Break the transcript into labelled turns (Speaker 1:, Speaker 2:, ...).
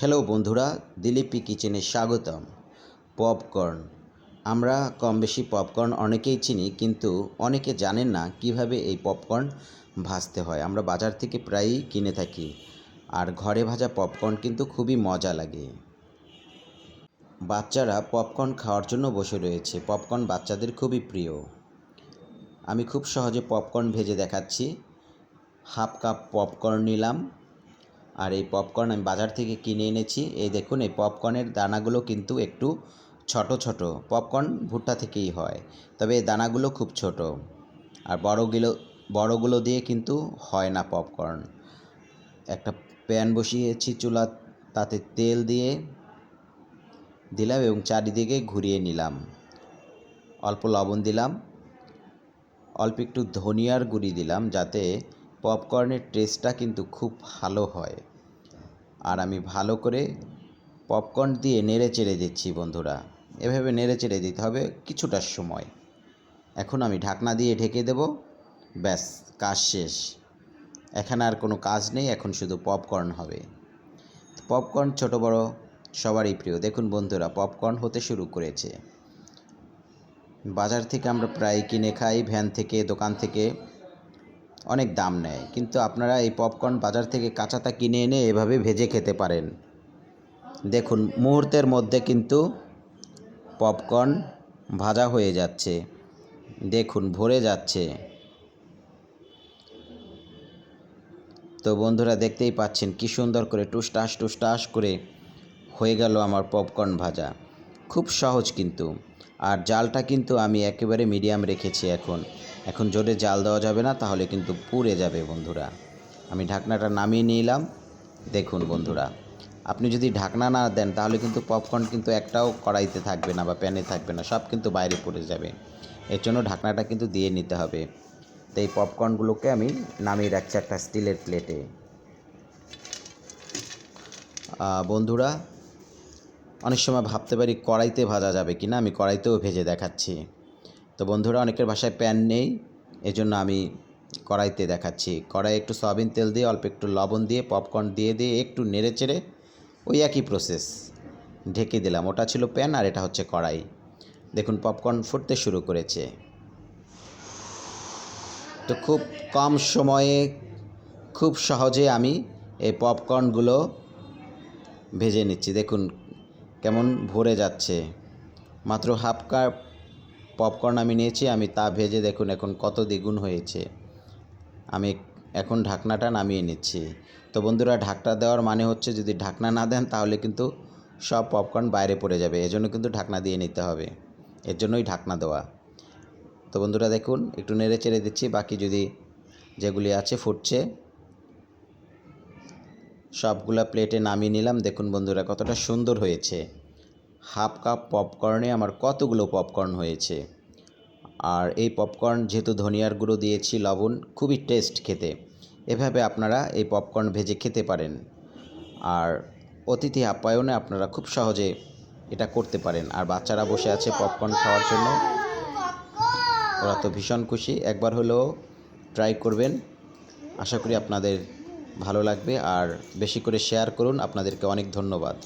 Speaker 1: Hello বন্ধুরা, দিলীপি কিচেনে স্বাগতম। পপকর্ন। আমরা কম বেশি পপকর্ন অনেকেই চিনি, কিন্তু অনেকে জানেন না কীভাবে এই পপকর্ন ভাজতে হয়। আমরা বাজার থেকে প্রায়ই কিনে থাকি, আর ঘরে ভাজা পপকর্ন কিন্তু খুবই মজা লাগে। বাচ্চারা পপকর্ন খাওয়ার জন্য বসে রয়েছে। পপকর্ন বাচ্চাদের খুবই প্রিয়। আমি খুব সহজে পপকর্ন ভেজে দেখাচ্ছি। হাফ কাপ পপকর্ন নিলাম। আর এই পপকর্ন আমি বাজার থেকে কিনে এনেছি। এই দেখুন, এই পপকর্নের দানাগুলো কিন্তু একটু ছোট ছোট। পপকর্ন ভুট্টা থেকেই হয়, তবে এই দানাগুলো খুব ছোট। আর বড়গুলো বড়গুলো দিয়ে কিন্তু হয় না পপকর্ন একটা প্যান বসিয়েছি চুলা তাতে তেল দিয়ে দিলাম এবং চারিদিকে ঘুরিয়ে নিলাম। অল্প লবণ দিলাম, অল্প একটু ধনিয়ার গুঁড়ি দিলাম যাতে পপকর্নের টেস্টটা কিন্তু খুব ভালো হয়। আর আমি ভালো করে পপকর্ন দিয়ে নেড়ে চেড়ে দিচ্ছি বন্ধুরা। এভাবে নেড়ে চেড়ে দিতে হবে কিছুটা সময়। এখন আমি ঢাকনা দিয়ে ঢেকে দেব। ব্যাস, কাজ শেষ। এখানে আর কোনো কাজ নেই, এখন শুধু পপকর্ন হবে। পপকর্ন ছোট, বড়, সবারই প্রিয়। দেখুন বন্ধুরা, পপকর্ন হতে শুরু করেছে। বাজার থেকে আমরা প্রায় কিনে খাই, ভ্যান থেকে, দোকান থেকে। অনেক দাম নেয়। কিন্তু আপনারা এই পপকর্ন বাজার থেকে কাঁচাটা কিনে এনে এভাবে ভেজে খেতে পারেন। দেখুন, মুহূর্তের মধ্যে কিন্তু পপকর্ন ভাজা হয়ে যাচ্ছে। দেখুন, ভরে যাচ্ছে। তো বন্ধুরা, দেখতেই পাচ্ছেন কি সুন্দর করে টুসটাস টুসটাস করে হয়ে গেল আমার পপকর্ন ভাজা। খুব সহজ কিন্তু। আর জালটা কিন্তু আমি একেবারে মিডিয়াম রেখেছি এখন। এখন জোরে জাল দেওয়া যাবে না, তাহলে কিন্তু পুড়ে যাবে বন্ধুরা। আমি ঢাকনাটা নামিয়ে নিলাম। দেখুন বন্ধুরা, আপনি যদি ঢাকনা না দেন, তাহলে কিন্তু পপকর্ন কিন্তু একটাও কড়াইতে থাকবে না বা প্যানে থাকবে না, সব কিন্তু বাইরে পড়ে যাবে। এর জন্য ঢাকনাটা কিন্তু দিয়ে নিতে হবে। তো এই পপকর্নগুলোকে আমি নামিয়ে রাখছি একটা স্টিলের প্লেটে বন্ধুরা অনেক সময় ভাবতে পারি কড়াইতে ভাজা যাবে কি না আমি কড়াইতেও ভেজে দেখাচ্ছি। তো বন্ধুরা, অনেকের বাসায় প্যান নেই, এজন্য আমি কড়াইতে দেখাচ্ছি। কড়াই একটু সয়াবিন তেল দিয়ে, অল্প একটু লবণ দিয়ে, পপকর্ন দিয়ে দিয়ে একটু নেড়ে চেড়ে ওই একই প্রসেস ঢেকে দিলাম। ওটা ছিল প্যান আর এটা হচ্ছে কড়াই। দেখুন, পপকর্ন ফুটতে শুরু করেছে। তো খুব কম সময়ে, খুব সহজে আমি এই পপকর্নগুলো ভেজে নিচ্ছি। দেখুন কেমন ভরে যাচ্ছে। মাত্র হাফ কাপ পপকর্ন আমি নিয়েছি, আমি তা ভেজে দেখুন এখন কত দ্বিগুণ হয়েছে। আমি এখন ঢাকনাটা নামিয়ে নিচ্ছি। তো বন্ধুরা, ঢাকনা দেওয়ার মানে হচ্ছে যদি ঢাকনা না দেন তাহলে কিন্তু সব পপকর্ন বাইরে পড়ে যাবে, এজন্য কিন্তু ঢাকনা দিয়ে নিতে হবে। এর জন্যই ঢাকনা দেওয়া। তো বন্ধুরা দেখুন, একটু নেড়ে চেড়ে দিচ্ছি, বাকি যদি যেগুলি আছে ফুটছে সবগুলা প্লেটে নামিয়ে নিলাম। দেখুন বন্ধুরা, কতটা সুন্দর হয়েছে। হাফ কাপ পপকর্নে আমার কতগুলো পপকর্ন হয়েছে। আর এই পপকর্ন যেহেতু ধনিয়ার গুঁড়ো দিয়েছি, লবণ, খুবই টেস্ট খেতে। এভাবে আপনারা এই পপকর্ন ভেজে খেতে পারেন। আর অতিথি আপ্যায়নে আপনারা খুব সহজে এটা করতে পারেন। আর বাচ্চারা বসে আছে পপকর্ন খাওয়ার জন্য। ওরা তো ভীষণ খুশি। একবার হলেও ট্রাই করবেন। আশা করি আপনাদের ভালো লাগবে। আর বেশি করে শেয়ার করুন। আপনাদেরকে অনেক ধন্যবাদ।